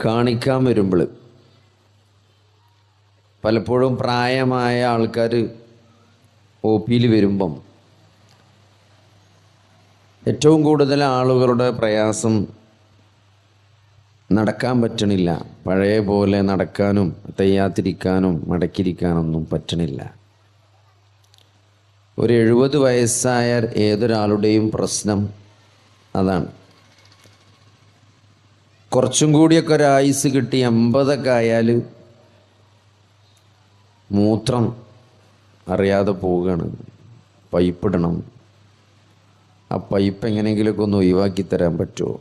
കാണിക്കാൻ വരുമ്പോൾ പലപ്പോഴും പ്രായമായ ആൾക്കാർ ഒ പിയിൽ വരുമ്പം ഏറ്റവും കൂടുതൽ ആളുകളുടെ പ്രയാസം നടക്കാൻ പറ്റണില്ല. പഴയ പോലെ നടക്കാനും തയ്യാത്തിരിക്കാനും മടക്കിരിക്കാനൊന്നും പറ്റണില്ല. ഒരു എഴുപത് വയസ്സായ ഏതൊരാളുടെയും പ്രശ്നം അതാണ്. കുറച്ചും കൂടിയൊക്കെ ഒരു ആയുസ് കിട്ടി എൺപതൊക്കെ ആയാൽ മൂത്രം അറിയാതെ പോവുകയാണ്. പൈപ്പിടണം ആ പൈപ്പ് എങ്ങനെയെങ്കിലുമൊക്കെ ഒന്ന് ഒഴിവാക്കി തരാൻ പറ്റുമോ?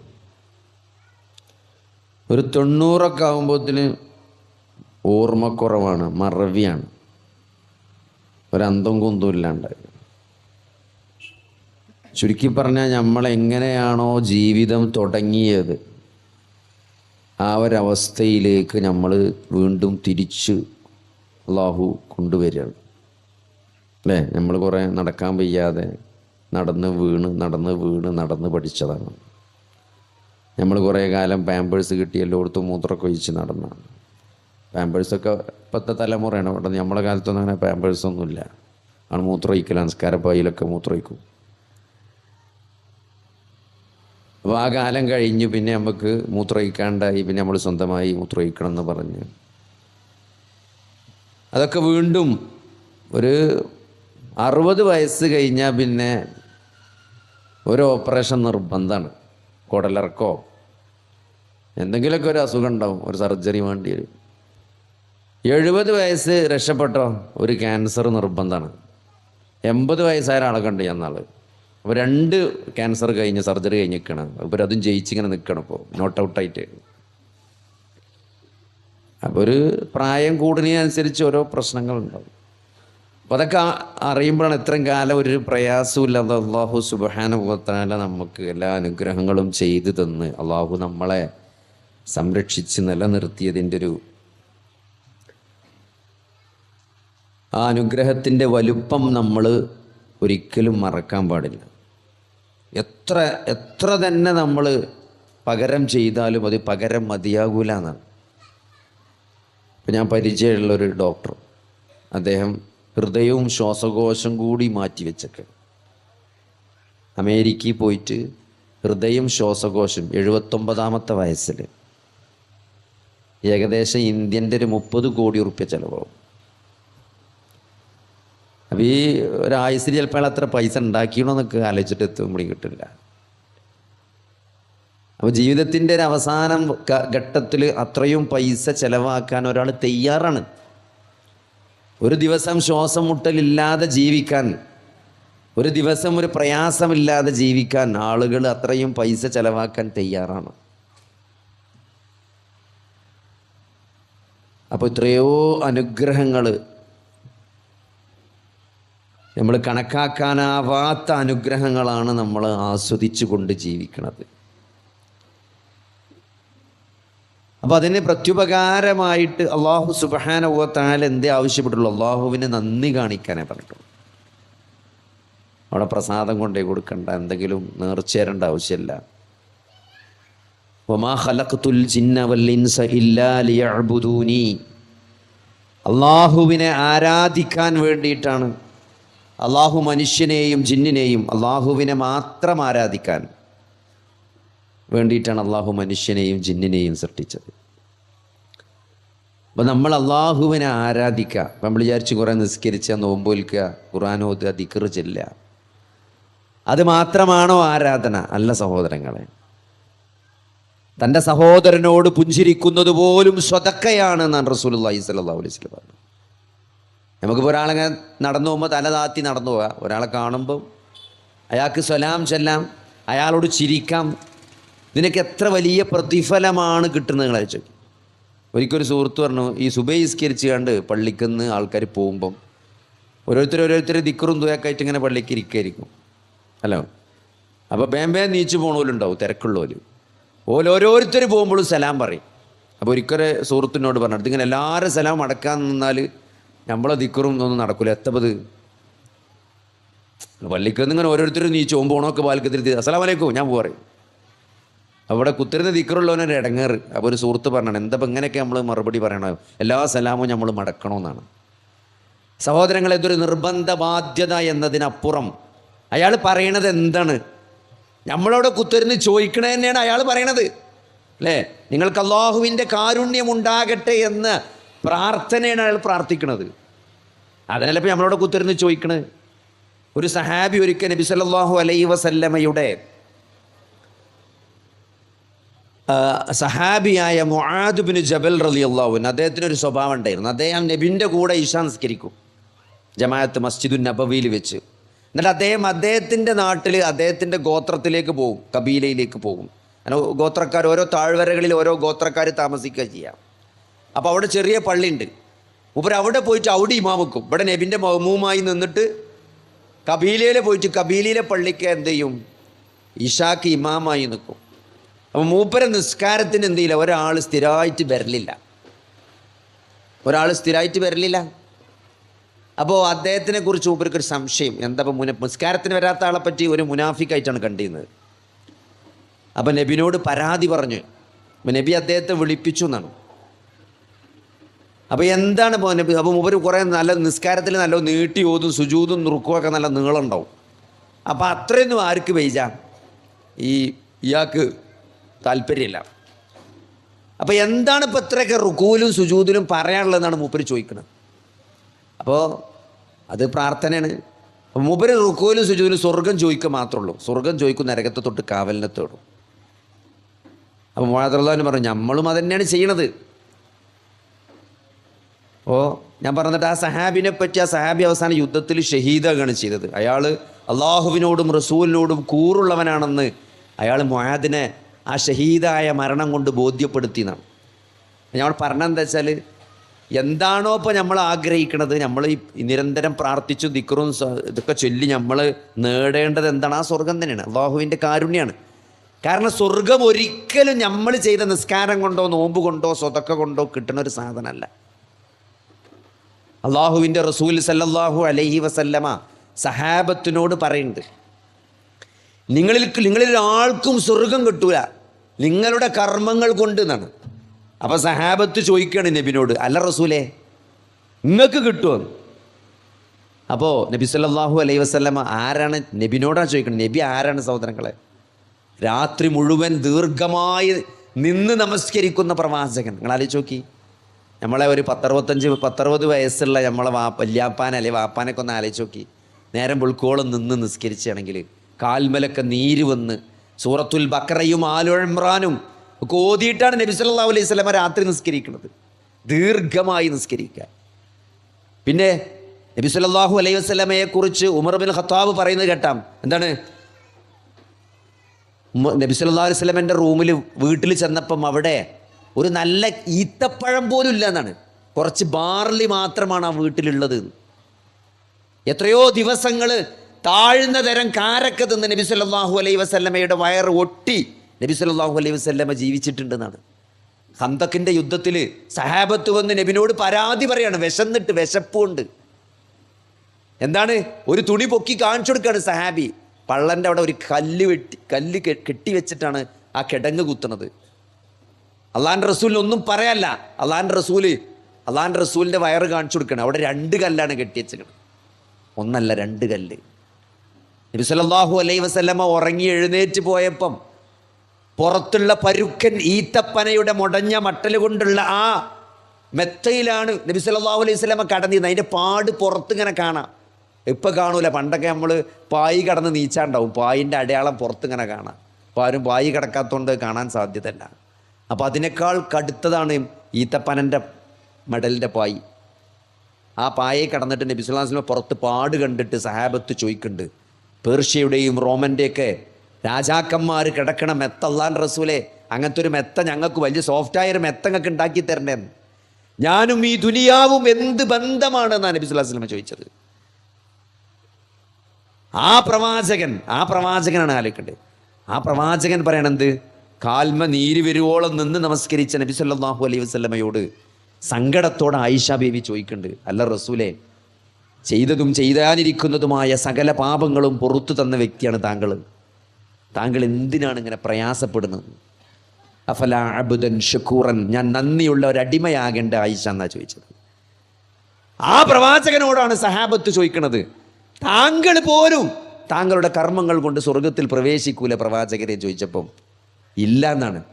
ഒരു തൊണ്ണൂറൊക്കെ ആകുമ്പോഴത്തിന് ഓർമ്മക്കുറവാണ് മറവിയാണ്. ഒരന്തം കുന്തും ഇല്ലാണ്ട് ചുരുക്കി പറഞ്ഞാൽ നമ്മൾ എങ്ങനെയാണോ ജീവിതം തുടങ്ങിയത്. ആ ഒരവസ്ഥയിലേക്ക് നമ്മൾ വീണ്ടും തിരിച്ച് അള്ളാഹു കൊണ്ടുവരികയാണ്. അല്ലേ? നമ്മൾ കുറേ നടക്കാൻ വയ്യാതെ നടന്ന് വീണ് നടന്ന് വീണ് നടന്ന് പഠിച്ചതാണ്. നമ്മൾ കുറേ കാലം പാമ്പേഴ്സ് കിട്ടി എല്ലായിടത്തും മൂത്രമൊക്കെ ഒഴിച്ച് നടന്നാണ് പാമ്പേഴ്സൊക്കെ ഇപ്പോഴത്തെ തലമുറയാണ്. ഇവിടെ നമ്മളെ കാലത്തൊന്നും അങ്ങനെ പാമ്പേഴ്സൊന്നുമില്ല ആണ് മൂത്രം ഒഴിക്കൽ നമസ്കാരപ്പായിലൊക്കെ മൂത്രം ഒഴിക്കും അപ്പോൾ ആ കാലം കഴിഞ്ഞ് പിന്നെ നമുക്ക് മൂത്രമൊഴിക്കാണ്ടായി പിന്നെ നമ്മൾ സ്വന്തമായി മൂത്രമൊഴിക്കണം എന്ന് പറഞ്ഞ്. അതൊക്കെ വീണ്ടും ഒരു അറുപത് വയസ്സ് കഴിഞ്ഞാൽ പിന്നെ ഒരു ഓപ്പറേഷൻ നിർബന്ധമാണ് കുടലിറക്കോ എന്തെങ്കിലുമൊക്കെ ഒരു അസുഖം ഉണ്ടാവും ഒരു സർജറി വേണ്ടി വരും. എഴുപത് വയസ്സ് രക്ഷപ്പെട്ടോ? ഒരു ക്യാൻസർ നിർബന്ധമാണ് എൺപത് വയസ്സായ ആളൊക്കെ ഉണ്ട് എന്നാൾ അപ്പോൾ രണ്ട് ക്യാൻസർ കഴിഞ്ഞ് സർജറി കഴിഞ്ഞ് നിൽക്കണം അപ്പോൾ അതും ജയിച്ചിങ്ങനെ നിൽക്കണം ഇപ്പോൾ നോട്ട് ഔട്ടായിട്ട് അപ്പോൾ ഒരു പ്രായം കൂടുന്നതിനനുസരിച്ച് ഓരോ പ്രശ്നങ്ങളുണ്ടാവും. അപ്പോൾ അതൊക്കെ അറിയുമ്പോഴാണ് ഇത്രയും കാലം ഒരു പ്രയാസമില്ലാതെ അള്ളാഹു സുബാനുഭവത്താല നമുക്ക് എല്ലാ അനുഗ്രഹങ്ങളും ചെയ്തു തന്ന് അള്ളാഹു നമ്മളെ സംരക്ഷിച്ച് നിലനിർത്തിയതിന്റെ ഒരു ആ അനുഗ്രഹത്തിന്റെ വലുപ്പം നമ്മൾ ഒരിക്കലും മറക്കാൻ പാടില്ല. എത്ര എത്ര തന്നെ നമ്മൾ പകരം ചെയ്താലും അത് പകരം മതിയാകൂല എന്നാണ് ഇപ്പം ഞാൻ പരിചയമുള്ളൊരു ഡോക്ടർ. അദ്ദേഹം ഹൃദയവും ശ്വാസകോശം കൂടി മാറ്റി വെച്ചൊക്കെ. അമേരിക്കയിൽ പോയിട്ട് ഹൃദയം ശ്വാസകോശം എഴുപത്തൊമ്പതാമത്തെ വയസ്സിൽ ഏകദേശം ഇന്ത്യന്റെ ഒരു മുപ്പത് കോടി ഉറുപ്പ്യ ചിലവാകും. അപ്പോൾ ഈ ഒരായുസിൽ ചിലപ്പോൾ അത്ര പൈസ ഉണ്ടാക്കിയണമെന്നൊക്കെ ആലോചിച്ചിട്ട് എത്തുമ്പോഴും കിട്ടില്ല. അപ്പോൾ ജീവിതത്തിന്റെ ഒരു അവസാനം ഘട്ടത്തിൽ അത്രയും പൈസ ചിലവാക്കാൻ ഒരാൾ തയ്യാറാണ്. ഒരു ദിവസം ശ്വാസം മുട്ടലില്ലാതെ ജീവിക്കാൻ ഒരു ദിവസം ഒരു പ്രയാസമില്ലാതെ ജീവിക്കാൻ ആളുകൾ അത്രയും പൈസ ചിലവാക്കാൻ തയ്യാറാണ്. അപ്പോൾ എത്രയോ അനുഗ്രഹങ്ങൾ നമ്മൾ കണക്കാക്കാനാവാത്ത അനുഗ്രഹങ്ങളാണ് നമ്മൾ ആസ്വദിച്ചു കൊണ്ട് ജീവിക്കുന്നത് അപ്പോൾ അതിന് പ്രത്യുപകാരമായിട്ട് അള്ളാഹു സുബഹാനവത്താൽ എന്തേ ആവശ്യപ്പെട്ടുള്ളൂ? അള്ളാഹുവിന് നന്ദി കാണിക്കാനേ പറഞ്ഞിട്ടുള്ളൂ. അവിടെ പ്രസാദം കൊണ്ടേ കൊടുക്കണ്ട എന്തെങ്കിലും നേർച്ചേരേണ്ട ആവശ്യമില്ല. ജിന്ന അള്ളാഹുവിനെ ആരാധിക്കാൻ വേണ്ടിയിട്ടാണ്. അള്ളാഹു മനുഷ്യനെയും ജിന്നിനെയും അള്ളാഹുവിനെ മാത്രം ആരാധിക്കാൻ. വേണ്ടിയിട്ടാണ് അള്ളാഹു മനുഷ്യനെയും ജിന്നിനെയും സൃഷ്ടിച്ചത്. അപ്പം നമ്മൾ അള്ളാഹുവിനെ ആരാധിക്കുക. നമ്മൾ വിചാരിച്ച് കുറേ നിസ്കരിച്ച നോമ്പോൽക്കുക ഖുറാനോ ദിക്കറ് ചെല്ലുക. അത് മാത്രമാണോ ആരാധന? അല്ല സഹോദരങ്ങളെ. തന്റെ സഹോദരനോട് പുഞ്ചിരിക്കുന്നത് പോലും സ്വതക്കയാണ് എന്നാണ് റസൂലുള്ളാഹി സ്വല്ലല്ലാഹു അലൈഹി വസല്ലം പറഞ്ഞത്. നമുക്കിപ്പോൾ ഒരാളങ്ങനെ നടന്നു പോകുമ്പോൾ തല താത്തി നടന്നു പോകാം ഒരാളെ കാണുമ്പോൾ അയാൾക്ക് സ്വലാം ചെല്ലാം അയാളോട് ചിരിക്കാം ഇതിനൊക്കെ എത്ര വലിയ പ്രതിഫലമാണ് കിട്ടുന്നത് നിങ്ങളെ ചോദിക്കും ഒരിക്കലൊരു സുഹൃത്ത് പറഞ്ഞു ഈ സുബൈസ്കരിച്ച് കണ്ട് പള്ളിക്കുന്ന് ആൾക്കാർ പോകുമ്പം ഓരോരുത്തർ ഓരോരുത്തർ ദിക്കറും തുയക്കായിട്ട് ഇങ്ങനെ പള്ളിക്ക് ഇരിക്കായിരിക്കും. അല്ലോ? അപ്പോൾ ബേമ്പേ നീച്ചു പോണോലുണ്ടാവും തിരക്കുള്ളവർ ഓരോരോരുത്തർ പോകുമ്പോഴും സലാം പറയും. അപ്പോൾ ഒരിക്കലും സുഹൃത്തിനോട് പറഞ്ഞു ഇങ്ങനെ എല്ലാവരും സലാം അടക്കാൻ നിന്നാൽ നമ്മളെ ദിക്കറും ഒന്നും നടക്കില്ല എത്തപ്പത് പള്ളിക്കന്ന് ഇങ്ങനെ ഓരോരുത്തരും നീച്ച് പോകുമ്പോൾ ഓണമൊക്കെ അസ്സലാം വലൈക്കും ഞാൻ പറയും. അവിടെ കുത്തിരുന്ന് ദിക്കറുള്ളവനൊരു ഇടങ്ങേറ്. അപ്പോൾ ഒരു സുഹൃത്ത് പറഞ്ഞാണ് എന്താ ഇങ്ങനെയൊക്കെ നമ്മൾ മറുപടി പറയണോ? എല്ലാ സലാമും നമ്മൾ മടക്കണമെന്നാണ് സഹോദരങ്ങളെ ഇതൊരു നിർബന്ധ ബാധ്യത എന്നതിനപ്പുറം അയാൾ പറയണത് എന്താണ്? നമ്മളവിടെ കുത്തിരുന്ന് ചോദിക്കണത് തന്നെയാണ് അയാൾ പറയണത്. അല്ലേ? നിങ്ങൾക്ക് അള്ളാഹുവിന്റെ കാരുണ്യം ഉണ്ടാകട്ടെ എന്ന് പ്രാർത്ഥനയാണ് അയാൾ പ്രാർത്ഥിക്കുന്നത് അതിനല്ല ഇപ്പം നമ്മളോട് കുത്തിരുന്ന് ചോദിക്കണത് ഒരു സഹാബി ഒരിക്കൽ നബി സല്ലല്ലാഹു അലൈഹി വസല്ലമയുടെ സഹാബിയായ മുആദുബിന് ജബൽ റലി അള്ളാഹുവിന് അദ്ദേഹത്തിന് ഒരു സ്വഭാവം ഉണ്ടായിരുന്നു. അദ്ദേഹം നബിന്റെ കൂടെ ഇഷ നിസ്കരിക്കും. ജമാഅത്ത് മസ്ജിദുൻ നബവിയിൽ വെച്ച്. എന്നിട്ട് അദ്ദേഹം അദ്ദേഹത്തിന്റെ നാട്ടിൽ അദ്ദേഹത്തിന്റെ ഗോത്രത്തിലേക്ക് പോകും കബീലയിലേക്ക് പോകും. ഗോത്രക്കാർ ഓരോ താഴ്വരകളിൽ ഓരോ ഗോത്രക്കാർ താമസിക്കുക ചെയ്യാം. അപ്പോൾ അവിടെ ചെറിയ പള്ളിയുണ്ട്. ഉപരി അവിടെ പോയിട്ട് അവിടെ ഇമാമക്കും ഇവിടെ നബിന്റെ മഹമൂമായി നിന്നിട്ട് കബീലയിൽ പോയിട്ട് കബീലയിലെ പള്ളിക്ക് എന്ത് ചെയ്യും? ഇഷാക്ക് ഇമാമായി നിൽക്കും അപ്പോൾ മൂപ്പര നിസ്കാരത്തിന് എന്ത് ചെയ്യില്ല? ഒരാൾ സ്ഥിരമായിട്ട് വരലില്ല. ഒരാൾ സ്ഥിരമായിട്ട് വരലില്ല. അപ്പോൾ അദ്ദേഹത്തിനെ കുറിച്ച് മൂപ്പർക്ക് ഒരു സംശയം. എന്താ ഇപ്പോൾ മുന നിസ്കാരത്തിന് വരാത്ത ആളെ പറ്റി ഒരു മുനാഫിക്കായിട്ടാണ് കണ്ടിരുന്നത്. അപ്പം നബിനോട് പരാതി പറഞ്ഞു. നബി അദ്ദേഹത്തെ വിളിപ്പിച്ചു എന്നാണ്. അപ്പോൾ എന്താണ് ഇപ്പോൾ നബി അപ്പോൾ മൂപ്പർ കുറേ നല്ല നിസ്കാരത്തിൽ നല്ല നീട്ടി ഓതും സുജൂതും നുറുക്കുമൊക്കെ നല്ല നീളം ഉണ്ടാവും അപ്പോൾ അത്രയൊന്നും ആർക്ക് പെയ്ജ ഈ ഇയാൾക്ക് താല്പര്യമില്ല. അപ്പോൾ എന്താണ് ഇപ്പോൾ ഇത്രയൊക്കെ റുക്കൂലും സുജൂതിലും പറയാനുള്ളതെന്നാണ് മൂപ്പര് ചോദിക്കുന്നത് അപ്പോൾ അത് പ്രാർത്ഥനയാണ്. അപ്പോൾ മൂപ്പര് റുക്കൂലും സുജൂതിലും സ്വർഗം ചോദിക്കുക മാത്രമേ ഉള്ളൂ. സ്വർഗം ചോദിക്കും നരകത്തെ തൊട്ട് കാവലിനെ തേടും. അപ്പോൾ മുഴാദ്രല്ലാന്ന് പറഞ്ഞു നമ്മളും അത് തന്നെയാണ് ചെയ്യണത്. അപ്പോൾ ഞാൻ പറഞ്ഞിട്ട് ആ സഹാബിനെ പറ്റി ആ സഹാബി അവസാന യുദ്ധത്തിൽ ഷഹീദാകാണ് ചെയ്തത്. അയാൾ അള്ളാഹുവിനോടും റസൂലിനോടും കൂറുള്ളവനാണെന്ന് അയാൾ മൊഹാദിനെ ആ ഷഹീദായ മരണം കൊണ്ട് ബോധ്യപ്പെടുത്തി എന്നാണ് ഞങ്ങൾ പറഞ്ഞെന്താ വെച്ചാൽ എന്താണോ ഇപ്പോൾ നമ്മൾ ആഗ്രഹിക്കുന്നത് നമ്മൾ ഈ നിരന്തരം പ്രാർത്ഥിച്ചു ദിക്കറും ഇതൊക്കെ ചൊല്ലി നമ്മൾ നേടേണ്ടത് എന്താണ്? ആ സ്വർഗം തന്നെയാണ്. അള്ളാഹുവിന്റെ കാരുണ്യമാണ് കാരണം സ്വർഗം ഒരിക്കലും നമ്മൾ ചെയ്ത നിസ്കാരം കൊണ്ടോ നോമ്പ് കൊണ്ടോ സ്വതക്ക കൊണ്ടോ കിട്ടുന്ന ഒരു സാധനമല്ല. അള്ളാഹുവിന്റെ റസൂൽ സല്ലല്ലാഹു അലൈഹി വസല്ലമ സഹാബത്തിനോട് പറയുന്നുണ്ട്. നിങ്ങളിൽ നിങ്ങളിൽ ഒരാൾക്കും സ്വർഗം കിട്ടൂല. നിങ്ങളുടെ കർമ്മങ്ങൾ കൊണ്ട് എന്നാണ്. അപ്പോൾ സഹാബത്ത് ചോദിക്കുകയാണ് നബിനോട് അല്ല റസൂലേ നിങ്ങൾക്ക് കിട്ടുമെന്ന് അപ്പോൾ നബി സല്ലാഹു അലൈ വസല്ലമ ആരാണ് നബിനോടാണ് ചോദിക്കുന്നത്? നബി ആരാണ് സഹോദരങ്ങളെ? രാത്രി മുഴുവൻ ദീർഘമായി നിന്ന് നമസ്കരിക്കുന്ന പ്രവാചകൻ. നിങ്ങൾ ആലോചിച്ച് നോക്കി. നമ്മളെ ഒരു പത്തറുപത്തഞ്ച് പത്തറുപത് വയസ്സുള്ള നമ്മളെ വാ വല്യാപ്പാനെ അല്ലെ വാപ്പാനൊക്കെ ഒന്ന് ആലോചിച്ച് നോക്കി. നേരം പുൾക്കോളം നിന്ന് നിസ്കരിച്ചാണെങ്കിൽ കാൽമലൊക്കെ നീര് വന്ന് സൂറത്തുൽ ബക്കറയും ആലുഴമ്രാനും ഒക്കെ ഓതിയിട്ടാണ് നബി സല്ലാ അലൈഹി സ്വലമ രാത്രി നിസ്കരിക്കുന്നത്. ദീർഘമായി നിസ്കരിക്കാൻ പിന്നെ നബി സല്ലാഹു അലൈഹി വസ്ലമയെ കുറിച്ച് ഉമർ ബിൻ ഖത്താബ് പറയുന്നത് കേട്ടാം. എന്താണ്? നബി സല്ലാ അലൈഹി സ്വലമന്റെ റൂമിൽ വീട്ടിൽ ചെന്നപ്പം അവിടെ ഒരു നല്ല ഈത്തപ്പഴം പോലും ഇല്ല എന്നാണ്. കുറച്ച് ബാർലി മാത്രമാണ് ആ വീട്ടിലുള്ളത് എത്രയോ ദിവസങ്ങൾ താഴ്ന്ന തരം കാരക്ക തിന്ന് നബി സല്ലാഹു അലൈ വസല്ലമയുടെ വയറ് ഒട്ടി നബി സല്ലാഹു അലൈ വസല്ലമ ജീവിച്ചിട്ടുണ്ടെന്നാണ്. ഹന്തക്കിന്റെ യുദ്ധത്തിൽ സഹാബത്ത് വന്ന് നബിനോട് പരാതി പറയാണ് വിശന്നിട്ട് വിശപ്പുണ്ട്. എന്താണ്? ഒരു തുണി പൊക്കി കാണിച്ചു കൊടുക്കുകയാണ് സഹാബി. പള്ളന്റെ അവിടെ ഒരു കല്ല് വെട്ടി കല്ല് കെട്ടി വെച്ചിട്ടാണ് ആ കിടങ്ങ് കുത്തുന്നത്. അള്ളാന്റെ റസൂലിന് ഒന്നും പറയാല്ല. അള്ളാന്റെ റസൂൽ അള്ളാന്റെ റസൂലിന്റെ വയറ് കാണിച്ചു കൊടുക്കണം. അവിടെ രണ്ട് കല്ലാണ് കെട്ടി വെച്ചേക്കുന്നത് ഒന്നല്ല രണ്ട് കല്ല്. നബി സല്ലല്ലാഹു അലൈഹി വസല്ലമ ഉറങ്ങി എഴുന്നേറ്റ് പോയപ്പം പുറത്തുള്ള പരുക്കൻ ഈത്തപ്പനയുടെ മുടഞ്ഞ മട്ടൽ കൊണ്ടുള്ള ആ മെത്തയിലാണ് നബി സല്ലല്ലാഹു അലൈഹി വസല്ലമ കടന്നിരുന്നത്. അതിന്റെ പാട് പുറത്തിങ്ങനെ കാണാം. ഇപ്പം കാണൂല. പണ്ടൊക്കെ നമ്മൾ പായി കടന്ന് നീച്ചാണ്ടാവും. പായിന്റെ അടയാളം പുറത്തിങ്ങനെ കാണാം. അപ്പോൾ ആരും പായി കിടക്കാത്തതുകൊണ്ട് കാണാൻ സാധ്യതയല്ല. അപ്പോൾ അതിനേക്കാൾ കടുത്തതാണ് ഈത്തപ്പനന്റെ മെഡലിന്റെ പായി. ആ പായയെ കടന്നിട്ട് നബി സ്വല്ലല്ലാഹു അലൈഹി വസല്ലം പുറത്ത് പാട് കണ്ടിട്ട് സഹാബത്ത് ചോദിക്കുന്നുണ്ട്. പേർഷ്യയുടെയും റോമന്റെയൊക്കെ രാജാക്കന്മാർ കിടക്കണ മെത്ത അള്ളാൻ റസൂലെ. അങ്ങനത്തെ ഒരു മെത്ത ഞങ്ങൾക്ക് വലിയ സോഫ്റ്റായ ഒരു മെത്ത ഞങ്ങൾക്ക് ഉണ്ടാക്കി തരണേന്ന് ഞാനും ഈ ദുനിയാവും എന്ത് ബന്ധമാണ് എന്നാണ് നബി സുല്ലാ വസല്ലം ചോദിച്ചത്. ആ പ്രവാചകൻ ആ പ്രവാചകനാണ് ആലോചിക്കേണ്ടത്. ആ പ്രവാചകൻ പറയണെന്ത് കാൽമ നീര് വരുവോളം നിന്ന് നമസ്കരിച്ച നബി സല്ലാഹു അലൈഹി വസ്ലമയോട് സങ്കടത്തോടെ ആയിഷ ബേബി ചോദിക്കുന്നുണ്ട്. അല്ല റസൂലെ ചെയ്തതും ചെയ്താനിരിക്കുന്നതുമായ സകല പാപങ്ങളും പുറത്തു തന്ന വ്യക്തിയാണ് താങ്കൾ. താങ്കൾ എന്തിനാണ് ഇങ്ങനെ പ്രയാസപ്പെടുന്നത്? അഫല അബുദൻ ഷക്കൂറൻ ഞാൻ നന്ദിയുള്ള ഒരു അടിമയാകേണ്ട ആയിഷ എന്നാ ചോദിച്ചത്. ആ പ്രവാചകനോടാണ് സഹാബത്ത് ചോദിക്കുന്നത് താങ്കൾ പോലും താങ്കളുടെ കർമ്മങ്ങൾ കൊണ്ട് സ്വർഗത്തിൽ പ്രവേശിക്കൂല പ്രവാചകരെ ചോദിച്ചപ്പം. ഇല്ല എന്നാണ്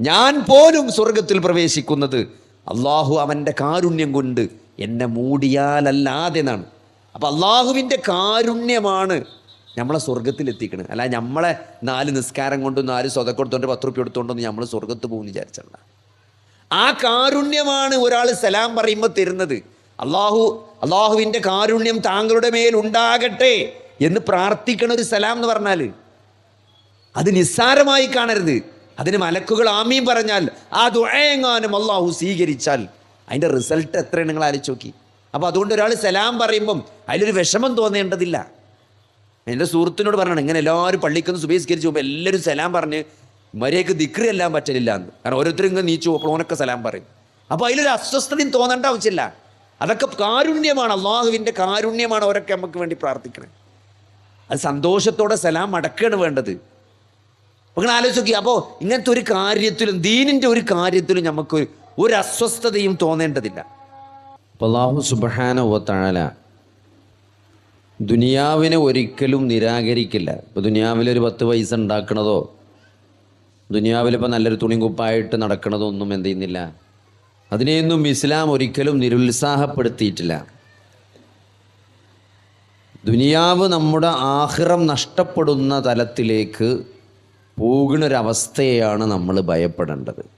ഞാൻ പോലും സ്വർഗത്തിൽ പ്രവേശിക്കുന്നത്. അള്ളാഹു അവന്റെ കാരുണ്യം കൊണ്ട് എന്നെ മൂടിയാലല്ലാതെ എന്നാണ് അപ്പം അള്ളാഹുവിന്റെ കാരുണ്യമാണ് നമ്മളെ സ്വർഗത്തിൽ എത്തിക്കണത് അല്ല നമ്മളെ നാല് നിസ്കാരം കൊണ്ടും നാല് സ്വതക്കൊടുത്തോണ്ട് പത്ത് റുപ്യ എടുത്തോണ്ടൊന്നും നമ്മൾ സ്വർഗത്ത് പോകും വിചാരിച്ചല്ല. ആ കാരുണ്യമാണ് ഒരാൾ സലാം പറയുമ്പോൾ തരുന്നത്. അള്ളാഹു അള്ളാഹുവിന്റെ കാരുണ്യം താങ്കളുടെ മേൽ ഉണ്ടാകട്ടെ എന്ന് പ്രാർത്ഥിക്കണ ഒരു സലാം എന്ന് പറഞ്ഞാൽ അത് നിസ്സാരമായി കാണരുത്. അതിന് മലക്കുകൾ ആമീൻ പറഞ്ഞാൽ ആ ദുഴയെങ്ങാനും അള്ളാഹു സ്വീകരിച്ചാൽ അതിന്റെ റിസൾട്ട് എത്രയാണ് നിങ്ങൾ ആലോചിച്ച് നോക്കി. അപ്പോൾ അതുകൊണ്ട് ഒരാൾ സലാം പറയുമ്പം അതിലൊരു വിഷമം തോന്നേണ്ടതില്ല. എന്റെ സുഹൃത്തിനോട് പറഞ്ഞാണ് ഇങ്ങനെ എല്ലാവരും പള്ളിക്കൊന്ന് സുബീസ്കരിച്ച് പോകുമ്പോൾ എല്ലാവരും സലാം പറഞ്ഞ് മര്യാദയ്ക്ക് ദിക്രി എല്ലാം പറ്റലില്ല എന്ന്. കാരണം ഓരോരുത്തരും ഇങ്ങനെ നീച്ചു പോകുമ്പോൾ ഓനൊക്കെ സലാം പറയും. അപ്പോൾ അതിലൊരു അസ്വസ്ഥതയും തോന്നേണ്ട ആവശ്യമില്ല. അതൊക്കെ കാരുണ്യമാണ്. അള്ളാഹുവിന്റെ കാരുണ്യമാണ് അവരൊക്കെ നമുക്ക് വേണ്ടി പ്രാർത്ഥിക്കണേ. അത് സന്തോഷത്തോടെ സലാം അടക്കാണ് വേണ്ടത്. അപ്പോൾ നിങ്ങൾ ആലോചിച്ച് നോക്കി അപ്പോൾ ഇങ്ങനത്തെ ഒരു കാര്യത്തിലും ദീനിന്റെ ഒരു കാര്യത്തിലും നമുക്ക് ഒരു അസ്വസ്ഥതയും തോന്നേണ്ടതില്ല. അപ്പോൾ അള്ളാഹു സുബഹാന ഓത്താഴല ദുനിയാവിനെ ഒരിക്കലും നിരാകരിക്കില്ല. ഇപ്പോൾ ദുനിയാവിലൊരു പത്ത് പൈസ ഉണ്ടാക്കണതോ ദുനിയാവിലിപ്പോൾ നല്ലൊരു തുണികുപ്പായിട്ട് നടക്കണതോ ഒന്നും എന്ത് ചെയ്യുന്നില്ല. അതിനെയൊന്നും ഇസ്ലാം ഒരിക്കലും നിരുത്സാഹപ്പെടുത്തിയിട്ടില്ല. ദുനിയാവ് നമ്മുടെ ആഹ്റം നഷ്ടപ്പെടുന്ന തലത്തിലേക്ക് പോകുന്നൊരവസ്ഥയാണ് നമ്മൾ ഭയപ്പെടേണ്ടത്.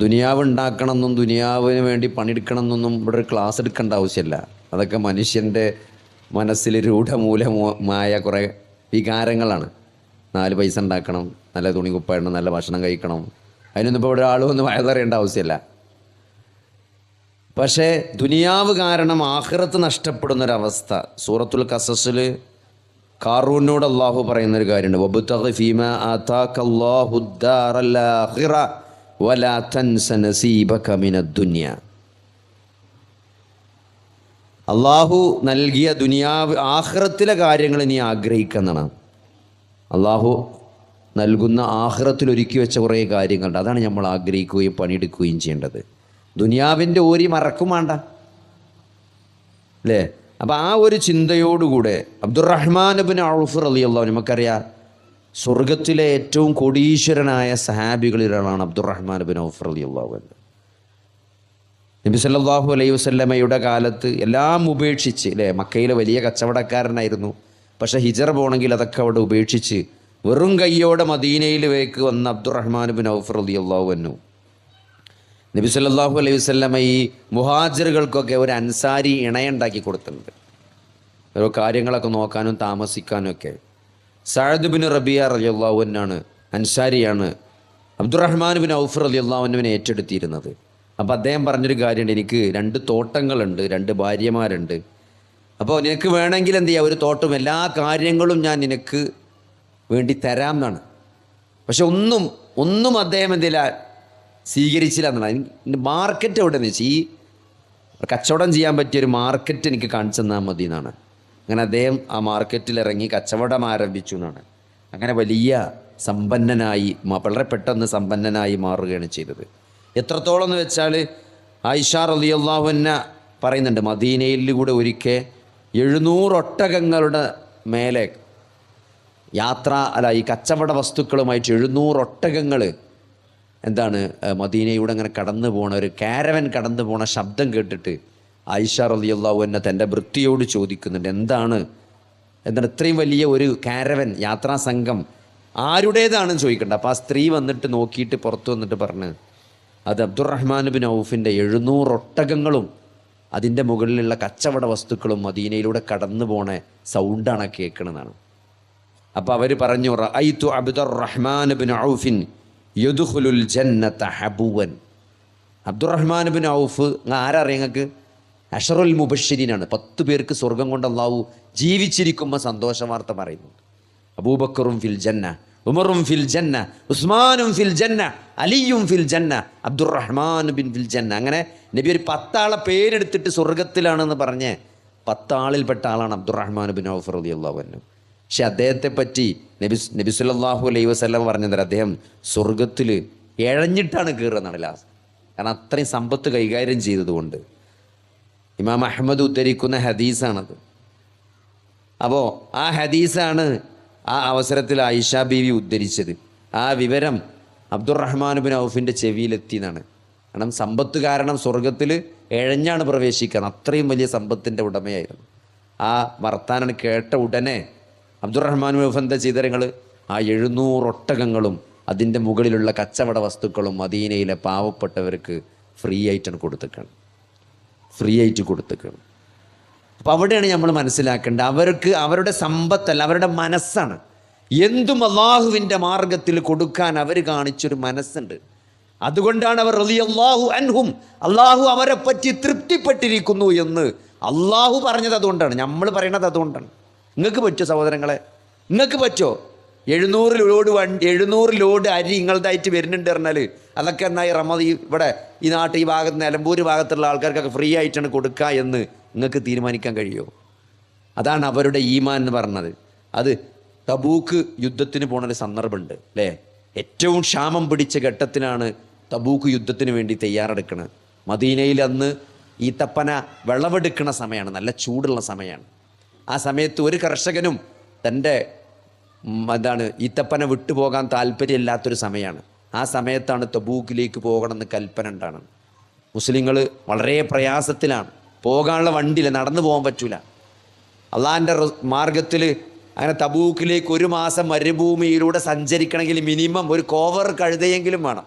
ദുനിയാവ് ഉണ്ടാക്കണമെന്നും ദുനിയാവിന് വേണ്ടി പണിയെടുക്കണമെന്നൊന്നും ഇവിടെ ഒരു ക്ലാസ് എടുക്കേണ്ട ആവശ്യമില്ല. അതൊക്കെ മനുഷ്യന്റെ മനസ്സിൽ രൂഢമൂലമായ കുറേ വികാരങ്ങളാണ്. നാല് പൈസ ഉണ്ടാക്കണം നല്ല തുണി കുപ്പായിടണം നല്ല ഭക്ഷണം കഴിക്കണം. അതിനൊന്നും ഇപ്പോൾ ഇവിടെ ആളും ഒന്നും വയതറിയേണ്ട ആവശ്യമില്ല. പക്ഷേ ദുനിയാവ് കാരണം ആഖിറത്ത് നഷ്ടപ്പെടുന്നൊരവസ്ഥ. സൂറത്തുൽ കസസിൽ കാറൂനോട് അള്ളാഹു പറയുന്നൊരു കാര്യമുണ്ട്. അള്ളാഹു നൽകിയ ദുനിയാവ് ആഹ്റത്തിലെ കാര്യങ്ങൾ നീ ആഗ്രഹിക്കുന്നതാണ്. അള്ളാഹു നൽകുന്ന ആഹ്റത്തിൽ ഒരുക്കി വെച്ച കുറേ കാര്യങ്ങളുണ്ട്. അതാണ് നമ്മൾ ആഗ്രഹിക്കുകയും പണിയെടുക്കുകയും ചെയ്യേണ്ടത്. ദുനിയാവിന്റെ ഓരി മറക്കും വേണ്ട. അല്ലേ? അപ്പം ആ ഒരു ചിന്തയോടുകൂടെ അബ്ദുറഹ്മാൻ ബിൻ ഔഫർ അലി അള്ളാഹു നമുക്കറിയാം സ്വർഗത്തിലെ ഏറ്റവും കോടീശ്വരനായ സഹാബികളിൽ ഒരാളാണ് അബ്ദുറഹ്മാൻ ബിൻ ഔഫർ അലി അള്ളാഹു നബി സല്ലാഹു അലൈഹി വസല്ലമയുടെ കാലത്ത് എല്ലാം ഉപേക്ഷിച്ച് അല്ലേ മക്കയിലെ വലിയ കച്ചവടക്കാരനായിരുന്നു. പക്ഷെ ഹിജർ പോകണമെങ്കിൽ അതൊക്കെ അവിടെ ഉപേക്ഷിച്ച് വെറും കയ്യോടെ മദീനയിലേക്ക് വന്ന അബ്ദുറഹ്മാൻ ബിൻ ഔഫ് അലി അള്ളാഹു അന്നു നബി സല്ലാഹു അലൈഹി വസല്ലമ ഈ മുഹാജിറുകൾക്കൊക്കെ ഒരു അൻസാരി ഇണയുണ്ടാക്കി കൊടുത്തിട്ടുണ്ട്. ഓരോ കാര്യങ്ങളൊക്കെ നോക്കാനും താമസിക്കാനും ഒക്കെ. സഅദ് ബിൻ റബിയ റലി അള്ളാഹുവിനാണ് അൻസാരിയാണ് അബ്ദുറഹ്മാൻ ബിൻ ഔഫ് റലി അള്ളാഹുവിനെ ഏറ്റെടുത്തിയിരുന്നത്. അപ്പോൾ അദ്ദേഹം പറഞ്ഞൊരു കാര്യമുണ്ട് എനിക്ക് രണ്ട് തോട്ടങ്ങളുണ്ട് രണ്ട് ഭാര്യമാരുണ്ട്. അപ്പോൾ നിനക്ക് വേണമെങ്കിൽ എന്ത് ചെയ്യാം? ഒരു തോട്ടം എല്ലാ കാര്യങ്ങളും ഞാൻ നിനക്ക് വേണ്ടി തരാം എന്നാണ്. പക്ഷെ ഒന്നും ഒന്നും അദ്ദേഹം എന്തില്ല സ്വീകരിച്ചില്ല എന്നാണ്. മാർക്കറ്റ് എവിടെയെന്ന് വെച്ചാൽ ഈ കച്ചവടം ചെയ്യാൻ പറ്റിയ ഒരു മാർക്കറ്റ് എനിക്ക് കാണിച്ചു തന്നാൽ മതി എന്നാണ്. അങ്ങനെ അദ്ദേഹം ആ മാർക്കറ്റിൽ ഇറങ്ങി കച്ചവടം ആരംഭിച്ചു എന്നാണ്. അങ്ങനെ വലിയ സമ്പന്നനായി വളരെ പെട്ടെന്ന് സമ്പന്നനായി മാറുകയാണ് ചെയ്തത്. എത്രത്തോളം എന്ന് വെച്ചാൽ ഐഷാർ അലി അള്ളാഹുന്ന പറയുന്നുണ്ട് മദീനയിൽ കൂടെ ഒരിക്കൽ എഴുന്നൂറ് ഒട്ടകങ്ങളുടെ മേലെ യാത്ര അല്ല ഈ കച്ചവട വസ്തുക്കളുമായിട്ട് എഴുന്നൂറ് ഒട്ടകങ്ങൾ എന്താണ് മദീനയുടെ അങ്ങനെ കടന്നു പോണ ഒരു കാരവൻ കടന്നു പോണ ശബ്ദം കേട്ടിട്ട് ആയിഷ റളിയല്ലാഹു എന്നെ തന്റെ വൃത്തിയോട് ചോദിക്കുന്നുണ്ട് എന്താണ്? എന്താണ് ഇത്രയും വലിയ ഒരു കാരവൻ യാത്രാ സംഘം ആരുടേതാണെന്ന് ചോദിക്കണ്ട. അപ്പോൾ ആ സ്ത്രീ വന്നിട്ട് നോക്കിയിട്ട് പുറത്തു വന്നിട്ട് പറഞ്ഞ് അത് അബ്ദുറഹ്മാൻ ബിൻ ഔഫിന്റെ എഴുന്നൂറ് ഒട്ടകങ്ങളും അതിന്റെ മുകളിലുള്ള കച്ചവട വസ്തുക്കളും മദീനയിലൂടെ കടന്നു പോണ സൗണ്ടാണ് കേൾക്കണമെന്നാണ് അപ്പോൾ അവർ പറഞ്ഞു റഅയ്തു അബ്ദുർ റഹ്മാൻ ബിൻ ഔഫിൻ യദ്ഖുലുൽ ജന്നത ഹബുവൻ. അബ്ദുറഹ്മാൻ ബിൻ ഔഫ് ആരറിയങ്ങൾക്ക് അഷറുൽ മുബഷിരീനാണ്. പത്ത് പേർക്ക് സ്വർഗം കൊണ്ട് അള്ളാഹു ജീവിച്ചിരിക്കുമ്പോൾ സന്തോഷ വാർത്ത പറയുന്നുണ്ട് അബൂബക്കറും ഫിൽ ജന്ന ഉമറും ഫിൽ ജന്ന ഉസ്മാനും ഫിൽ ജന്ന അലിയും ഫിൽ ജന്ന അബ്ദുറഹ്മാൻ ബിൻ ഫിൽ ജന്ന. അങ്ങനെ നബി ഒരു പത്താളെ പേരെടുത്തിട്ട് സ്വർഗത്തിലാണെന്ന് പറഞ്ഞ് പത്താളിൽപ്പെട്ട ആളാണ് അബ്ദുറഹ്മാൻ ബിൻ ഔഫ് റളിയല്ലാഹു അൻഹു. പക്ഷെ അദ്ദേഹത്തെ പറ്റി നബി നബി സുല്ലാഹു അലൈഹി വസല്ലം പറഞ്ഞത് അദ്ദേഹം സ്വർഗത്തിൽ ഇഴഞ്ഞിട്ടാണ് കയറുന്നതാണ് ലാസ്റ്റ് കാരണം അത്രയും സമ്പത്ത് കൈകാര്യം ചെയ്തതുകൊണ്ട്. ഇമാം അഹമ്മദ് ഉദ്ധരിക്കുന്ന ഹദീസാണത്. അപ്പോൾ ആ ഹദീസാണ് ആ അവസരത്തിൽ ആയിഷ ബീവി ഉദ്ധരിച്ചത്. ആ വിവരം അബ്ദുറഹ്മാൻ ബിൻ ഔഫിന്റെ ചെവിയിലെത്തി എന്നാണ് കാരണം സമ്പത്ത് കാരണം സ്വർഗത്തിൽ എഴഞ്ഞാണ് പ്രവേശിക്കുന്നത് അത്രയും വലിയ സമ്പത്തിന്റെ ഉടമയായിരുന്നു. ആ വർത്താനം കേട്ട ഉടനെ അബ്ദുറഹ്മാൻ ബിൻ ഔഫ് എന്താ ചെയ്ത ആ എഴുന്നൂറ് ഒട്ടകങ്ങളും അതിന്റെ മുകളിലുള്ള കച്ചവട വസ്തുക്കളും മദീനയിലെ പാവപ്പെട്ടവർക്ക് ഫ്രീ ആയിട്ടാണ് കൊടുത്തേക്കാണ് ഫ്രീ ആയിട്ട് കൊടുത്തേക്കാണ്. അപ്പോൾ അവിടെയാണ് നമ്മൾ മനസ്സിലാക്കേണ്ടത്. അവർക്ക് അവരുടെ സമ്പത്തല്ല അവരുടെ മനസ്സാണ്. എന്തും അള്ളാഹുവിന്റെ മാർഗത്തിൽ കൊടുക്കാൻ അവർ കാണിച്ചൊരു മനസ്സുണ്ട്. അതുകൊണ്ടാണ് അവർ റലി അള്ളാഹു അൻഹും അള്ളാഹു അവരെ പറ്റി തൃപ്തിപ്പെട്ടിരിക്കുന്നു എന്ന് അള്ളാഹു പറഞ്ഞത് അതുകൊണ്ടാണ്. നമ്മൾ പറയണത് അതുകൊണ്ടാണ്. നിങ്ങൾക്ക് പറ്റുമോ സഹോദരങ്ങളെ? നിങ്ങൾക്ക് പറ്റുമോ എഴുന്നൂറ് ലോഡ് വണ്ടി എഴുന്നൂറ് ലോഡ് അരി നിങ്ങളതായിട്ട് വരുന്നുണ്ട് പറഞ്ഞാൽ അതൊക്കെ എന്നായി റമദ് റമതി ഇവിടെ ഈ നാട്ടിൽ ഈ ഭാഗത്ത് നിലമ്പൂർ ഭാഗത്തുള്ള ആൾക്കാർക്കൊക്കെ ഫ്രീ ആയിട്ടാണ് കൊടുക്കുക എന്ന് നിങ്ങൾക്ക് തീരുമാനിക്കാൻ കഴിയുമോ അതാണ് അവരുടെ ഈമാൻ എന്ന് പറഞ്ഞത്. അത് തബൂക്ക് യുദ്ധത്തിന് പോണൊരു സന്ദർഭമുണ്ട് അല്ലേ? ഏറ്റവും ക്ഷാമം പിടിച്ച ഘട്ടത്തിലാണ് തബൂക്ക് യുദ്ധത്തിന് വേണ്ടി തയ്യാറെടുക്കുന്നത് മദീനയിൽ അന്ന് ഈത്തപ്പന വിളവെടുക്കുന്ന സമയമാണ് നല്ല ചൂടുള്ള സമയമാണ്. ആ സമയത്ത് ഒരു കർഷകനും തന്റെ എന്താണ് ഈത്തപ്പന വിട്ടുപോകാൻ താല്പര്യമില്ലാത്തൊരു സമയമാണ് ആ സമയത്താണ് തബൂക്കിലേക്ക് പോകണമെന്ന് കൽപ്പന ഉണ്ടാകുന്നത് മുസ്ലിങ്ങൾ വളരെ പ്രയാസത്തിലാണ്. പോകാനുള്ള വണ്ടിയില്ല നടന്നു പോകാൻ പറ്റൂല. അള്ളാഹിന്റെ മാർഗത്തിൽ അങ്ങനെ തബൂക്കിലേക്ക് ഒരു മാസം മരുഭൂമിയിലൂടെ സഞ്ചരിക്കണമെങ്കിൽ മിനിമം ഒരു കോവർ കഴുതയെങ്കിലും വേണം.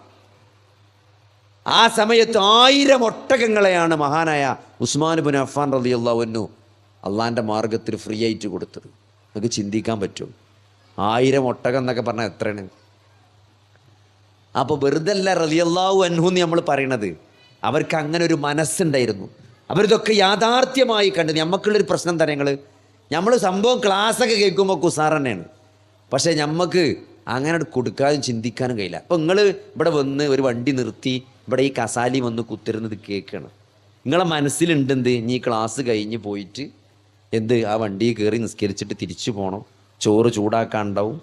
ആ സമയത്ത് ആയിരം ഒട്ടകങ്ങളെയാണ് മഹാനായ ഉസ്മാൻ ബുൻ അഫാൻ റബിയുള്ള ഒന്നു അള്ളാഹിന്റെ മാർഗത്തിൽ ഫ്രീ ആയിട്ട് കൊടുത്തത്. നമുക്ക് ചിന്തിക്കാൻ പറ്റും. ആയിരം ഒട്ടകം എന്നൊക്കെ പറഞ്ഞാൽ എത്രയാണ്? അപ്പോൾ വെറുതെ അല്ല റലിയല്ലാവു അൻഹു എന്ന് നമ്മൾ പറയണത്. അവർക്ക് അങ്ങനെ ഒരു മനസ്സുണ്ടായിരുന്നു. അവരിതൊക്കെ യാഥാർത്ഥ്യമായി കണ്ട്. നമുക്കുള്ളൊരു പ്രശ്നം തന്നെ ഞങ്ങൾ നമ്മൾ സംഭവം ക്ലാസ്സൊക്കെ കേൾക്കുമ്പോൾ കുസാർ തന്നെയാണ്. പക്ഷേ നമുക്ക് അങ്ങനെ കൊടുക്കാനും ചിന്തിക്കാനും കഴിയില്ല. അപ്പോൾ നിങ്ങൾ ഇവിടെ വന്ന് ഒരു വണ്ടി നിർത്തി ഇവിടെ ഈ കസാലി വന്ന് കുത്തിരുന്നത് കേൾക്കണം. നിങ്ങളെ മനസ്സിലുണ്ടെന്ത്? ഇനി ക്ലാസ് കഴിഞ്ഞ് പോയിട്ട് എന്ത്? ആ വണ്ടി കയറി നിസ്കരിച്ചിട്ട് തിരിച്ചു പോകണം ചോറ് ചൂടാക്കാനുണ്ടാവും.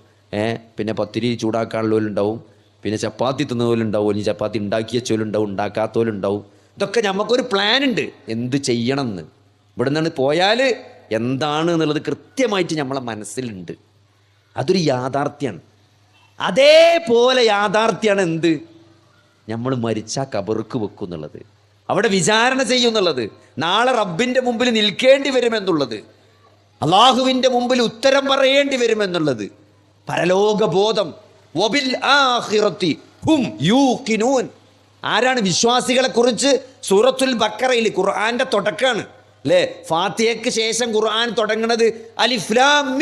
പിന്നെ പത്തിരി ചൂടാക്കാനുള്ളവരുണ്ടാവും. പിന്നെ ചപ്പാത്തി തിന്നവരുണ്ടാവും ഇനി ചപ്പാത്തി ഉണ്ടാക്കിയ ചോലുണ്ടാവും ഉണ്ടാക്കാത്തവരുണ്ടാവും. ഇതൊക്കെ നമുക്കൊരു പ്ലാൻ ഉണ്ട് എന്ത് ചെയ്യണം എന്ന് ഇവിടെ നിന്നാണ് പോയാൽ എന്താണ് എന്നുള്ളത് കൃത്യമായിട്ട് നമ്മളെ മനസ്സിലുണ്ട്. അതൊരു യാഥാർത്ഥ്യമാണ് അതേപോലെ യാഥാർത്ഥ്യമാണ് എന്ത്? നമ്മൾ മരിച്ച കബറുക്ക് വെക്കും എന്നുള്ളത് അവിടെ വിചാരണ ചെയ്യും എന്നുള്ളത് നാളെ റബ്ബിന്റെ മുമ്പിൽ നിൽക്കേണ്ടി വരുമെന്നുള്ളത്. അള്ളാഹുവിന്റെ മുമ്പിൽ ഉത്തരം പറയേണ്ടി വരുമെന്നുള്ളത് പരലോകബോധം. ആഖിറത്തി ഹും യൂഖിനൂൻ. ആരാണ് വിശ്വാസികളെ കുറിച്ച് സൂറത്തുൽ ബക്കറയിൽ ഖുർആാന്റെ തുടക്കമാണ് അല്ലേ? ഫാത്തിയക്ക് ശേഷം ഖുർആൻ തുടങ്ങുന്നത് അലിഫ്ലാം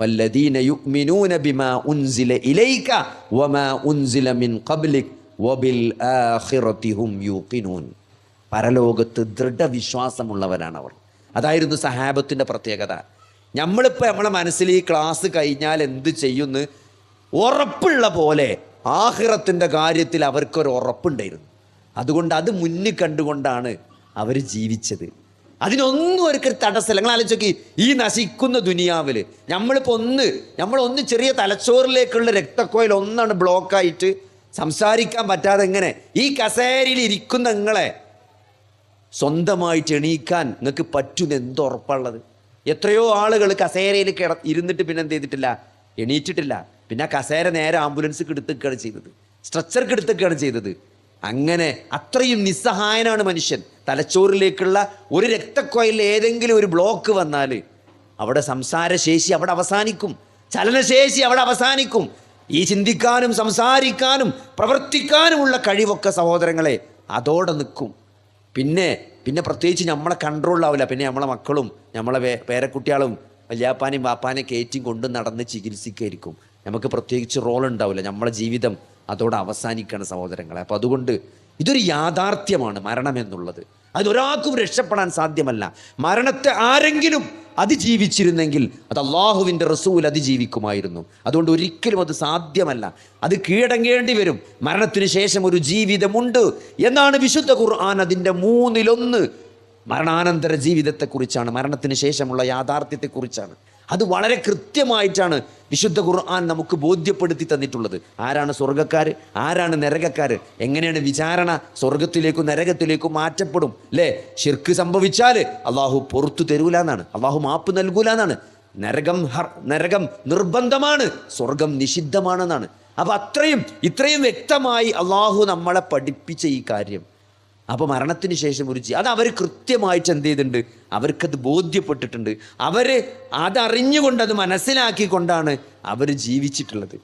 والذين يؤمنون بما أنزل إليك وما أنزل من قبلك وبالآخرة هم يوقنون. പരലോകത്ത് ദൃഢവിശ്വാസമുള്ളവരാണ് അവർ അതായിരുന്നു സഹാബത്തിന്റെ പ്രത്യേകത. നമ്മളിപ്പോൾ നമ്മളെ മനസ്സിൽ ഈ ക്ലാസ് കഴിഞ്ഞാൽ എന്ത് ചെയ്യുന്ന? ഉറപ്പുള്ള പോലെ ആഹിറത്തിന്റെ കാര്യത്തിൽ അവർക്കൊരു ഉറപ്പുണ്ടായിരുന്നു. അതുകൊണ്ട് അത് മുന്നിൽ കണ്ടുകൊണ്ടാണ് അവർ ജീവിച്ചത്. അതിനൊന്നും അവർക്ക് തടസ്സമില്ല നിങ്ങൾ ആലോചിച്ചോക്കി ഈ നശിക്കുന്ന ദുനിയാവിൽ നമ്മളിപ്പോൾ ഒന്ന് നമ്മളൊന്ന് ചെറിയ തലച്ചോറിലേക്കുള്ള രക്തക്കോയിൽ ഒന്നാണ് ബ്ലോക്കായിട്ട് സംസാരിക്കാൻ പറ്റാതെ എങ്ങനെ ഈ കസേരയിൽ ഇരിക്കുന്ന നിങ്ങളെ സ്വന്തമായിട്ട് എണീക്കാൻ നിങ്ങൾക്ക് പറ്റുന്ന എന്തോ ഉറപ്പുള്ളത് എത്രയോ ആളുകൾ കസേരയിൽ കിട ഇരുന്നിട്ട് പിന്നെ എന്ത് ചെയ്തിട്ടില്ല? എണീറ്റിട്ടില്ല. പിന്നെ ആ കസേര നേരെ ആംബുലൻസ് എടുത്തുകയാണ് ചെയ്തത്. സ്ട്രെച്ചർക്ക് എടുത്തുകയാണ് ചെയ്തത്. അങ്ങനെ അത്രയും നിസ്സഹായനാണ് മനുഷ്യൻ. തലച്ചോറിലേക്കുള്ള ഒരു രക്തക്കൊയിൽ ഏതെങ്കിലും ഒരു ബ്ലോക്ക് വന്നാൽ അവിടെ സംസാരശേഷി അവിടെ അവസാനിക്കും. ചലനശേഷി അവിടെ അവസാനിക്കും. ഈ ചിന്തിക്കാനും സംസാരിക്കാനും പ്രവർത്തിക്കാനുമുള്ള കഴിവൊക്കെ സഹോദരങ്ങളെ അതോടെ നിൽക്കും. പിന്നെ പിന്നെ പ്രത്യേകിച്ച് നമ്മളെ കൺട്രോളിലാവില്ല പിന്നെ നമ്മളെ മക്കളും നമ്മളെ പേരക്കുട്ടികളും വല്യാപ്പാനെയും വാപ്പാനെയും കയറ്റിയും കൊണ്ട് നടന്ന് ചികിത്സിക്കായിരിക്കും. നമുക്ക് പ്രത്യേകിച്ച് റോൾ ഉണ്ടാവില്ല. നമ്മളെ ജീവിതം അതോടെ അവസാനിക്കണം സഹോദരങ്ങളെ. അപ്പോൾ അതുകൊണ്ട് ഇതൊരു യാഥാർത്ഥ്യമാണ് മരണം അതിലൊരാൾക്കും രക്ഷപ്പെടാൻ സാധ്യമല്ല. മരണത്തെ ആരെങ്കിലും അതിജീവിച്ചിരുന്നെങ്കിൽ അത് അള്ളാഹുവിന്റെ റസൂൽ അതിജീവിക്കുമായിരുന്നു. അതുകൊണ്ട് ഒരിക്കലും അത് സാധ്യമല്ല. അത് കീഴടങ്ങേണ്ടി വരും. മരണത്തിന് ശേഷം ഒരു ജീവിതമുണ്ട് എന്നാണ് വിശുദ്ധ ഖുർആൻ അതിന്റെ മൂന്നിലൊന്ന്. മരണാനന്തര ജീവിതത്തെക്കുറിച്ചാണ്. മരണത്തിന് ശേഷമുള്ള യാഥാർത്ഥ്യത്തെക്കുറിച്ചാണ്. അത് വളരെ കൃത്യമായിട്ടാണ് വിശുദ്ധ ഖുർആൻ നമുക്ക് ബോധ്യപ്പെടുത്തി തന്നിട്ടുള്ളത്. ആരാണ് സ്വർഗക്കാർ ആരാണ് നരകക്കാർ എങ്ങനെയാണ് വിചാരണ സ്വർഗത്തിലേക്കും നരകത്തിലേക്കും മാറ്റപ്പെടും? അല്ലേ ഷിർക്ക് സംഭവിച്ചാൽ അള്ളാഹു പുറത്തു തരൂല എന്നാണ് അള്ളാഹു മാപ്പ് നൽകൂല എന്നാണ് നരകം ഹർ- നരകം നിർബന്ധമാണ്. സ്വർഗം നിഷിദ്ധമാണെന്നാണ്. അപ്പം അത്രയും ഇത്രയും വ്യക്തമായി അള്ളാഹു നമ്മളെ പഠിപ്പിച്ച ഈ കാര്യം. അപ്പോൾ മരണത്തിന് ശേഷം ഒരു അത് അവർ കൃത്യമായിട്ട് എന്ത് ചെയ്തിട്ടുണ്ട്? അവർക്കത് ബോധ്യപ്പെട്ടിട്ടുണ്ട്. അവർ അതറിഞ്ഞുകൊണ്ട് അത് മനസ്സിലാക്കിക്കൊണ്ടാണ് അവർ ജീവിച്ചിട്ടുള്ളത്.